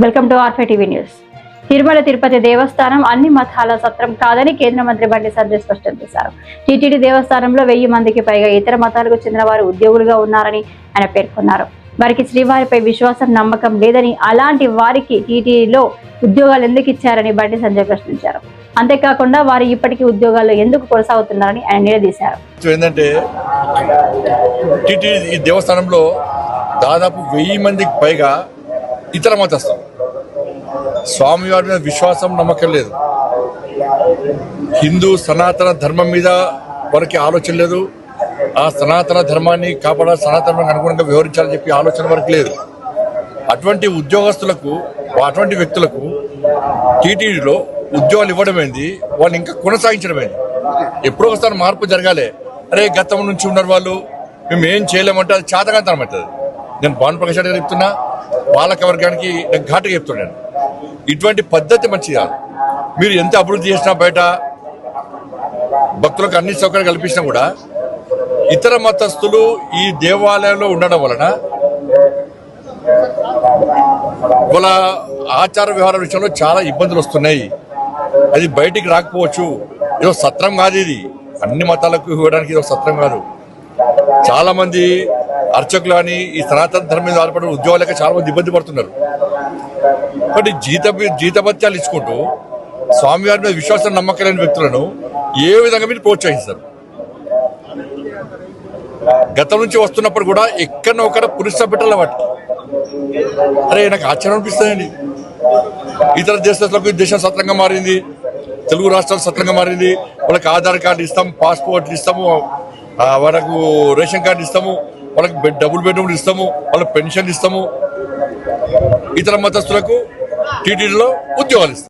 Welcome to ఆర్ఫై TV news. Tirumala Tirupati Devasthanam అన్ని మతాల సత్రం కాదని కేంద్ర మంత్రి బండి సంజయ్ స్పష్టం చేశారు. టీటీడీ దేవస్థానంలో వెయ్యి మందికి పైగా ఇతర మతాలకు చెందిన వారు ఉద్యోగులుగా ఉన్నారని ఆయన పేర్కొన్నారు. వారికి శ్రీవారిపై విశ్వాసం నమ్మకం లేదని అలాంటి వారికి టీటీడీలో ఉద్యోగాలు ఎందుకు ఇచ్చారని బండి సంజయ్ ప్రశ్నించారు. అంతేకాకుండా వారు ఇప్పటికీ ఉద్యోగాల్లో ఎందుకు కొనసాగుతున్నారని ఆయన నిలదీశారు. ఏంటంటే దేవస్థానంలో దాదాపు వెయ్యి మందికి పైగా ఇతర మతస్థులు స్వామివారి మీద విశ్వాసం నమ్మకం లేదు. హిందూ సనాతన ధర్మం మీద వారికి ఆలోచన లేదు. ఆ సనాతన ధర్మాన్ని కాపాడాలి సనాతన అనుగుణంగా వివరించాలని చెప్పి ఆలోచన వరకు లేదు. అటువంటి ఉద్యోగస్తులకు అటువంటి వ్యక్తులకు టీటీడీలో ఉద్యోగాలు ఇవ్వడం ఏంది? వాళ్ళు ఇంకా కొనసాగించడం ఏంది? ఎప్పుడో ఒకసారి మార్పు జరగాలి. అరే గతం నుంచి ఉన్నారు వాళ్ళు. మేము ఏం చేయలేమంటే అది చేతకాంతనం అవుతుంది. నేను భాను ప్రకాష్ రెడ్డి గారు చెప్తున్నా బాలక వర్గానికి ఘాటుగా చెప్తున్నాను. ఇటువంటి పద్ధతి మంచిది కాదు. మీరు ఎంత అభివృద్ధి చేసినా బయట భక్తులకు అన్ని సౌకర్యాలు కల్పించినా కూడా ఇతర మతస్థులు ఈ దేవాలయంలో ఉండడం వలన వాళ్ళ ఆచార వ్యవహార విషయంలో చాలా ఇబ్బందులు వస్తున్నాయి. అది బయటికి రాకపోవచ్చు. ఏదో సత్రం కాదు ఇది. అన్ని మతాలకు ఇవ్వడానికి ఇది ఒక సత్రం కాదు. చాలామంది అర్చకులు అని ఈ సనాతన ధర్మం మీద ఆధారపడిన ఉద్యోగాలకి చాలా మంది ఇబ్బంది పడుతున్నారు. కాబట్టి జీత జీతభత్యాలు ఇచ్చుకుంటూ స్వామివారి మీద విశ్వాసం నమ్మకం లేని వ్యక్తులను ఏ విధంగా మీరు ప్రోత్సహిస్తారు? గతం నుంచి వస్తున్నప్పుడు కూడా ఎక్కడో ఒకటి పురుష బిడ్డల వాటికి అరే నాకు ఆశ్చర్యం అనిపిస్తుందండి. ఇతర దేశాలకు దేశం సత్రంగా మారింది. తెలుగు రాష్ట్రాలు సత్రంగా మారింది. వాళ్ళకి ఆధార్ కార్డు ఇస్తాం పాస్పోర్ట్లు ఇస్తాము వాళ్ళకు రేషన్ కార్డు ఇస్తాము. వాళ్ళకి బెడ్ డబుల్ బెడ్రూమ్లు ఇస్తాము వాళ్ళకి పెన్షన్ ఇస్తాము. ఇతర మతస్థులకు టీటీడీలో ఉద్యోగాలు ఇస్తాం.